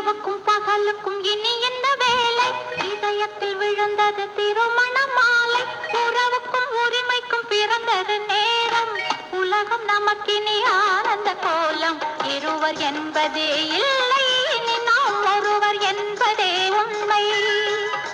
இரவுக்கும் பகலுக்கும் இனி என்ன வேலை? இதயத்தில் விழுந்தது திருமண மாலை உறவுக்கும் உரிமைக்கும் பிறந்தது நேரம். உலகம் நமக்கினி ஆனந்த கோலம். இருவர் என்பதே இல்லை.